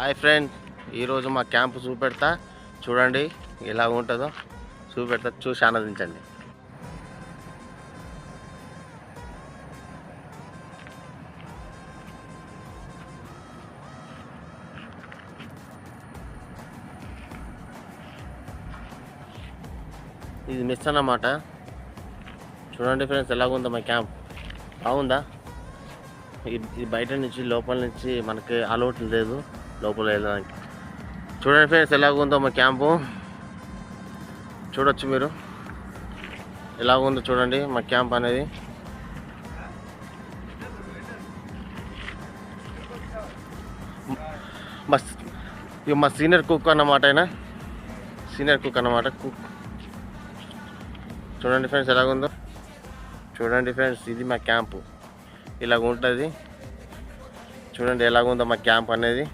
Hi friend ఈరోజు మా camp చూపెడతా. చూడండి ఎలా ఉంటుందో. చూపెడతా చూసి ఆనందించండి. ఇది మిస్ అన్నమాట. చూడండి ఫ్రెండ్స్ ఎలాగుందో మా క్యాంప్. బాగుందా? ఇది ఇది బయట నుంచి లోపల నుంచి మనకి అలవాటు లేదు. లోపల వెళ్ళడానికి చూడండి ఫ్రెండ్స్ ఎలాగుందో మా క్యాంపు. చూడొచ్చు మీరు. ఎలాగుందో చూడండి మా క్యాంప్ అనేది. మా ఇక మా సీనియర్ కుక్ అన్నమాట ఆయన. సీనియర్ కుక్ అన్నమాట కుక్. చూడండి ఫ్రెండ్స్ ఎలాగుందో. చూడండి ఫ్రెండ్స్ ఇది మా క్యాంపు. ఇలాగ ఉంటుంది చూడండి ఎలాగుందో మా క్యాంప్ అనేది.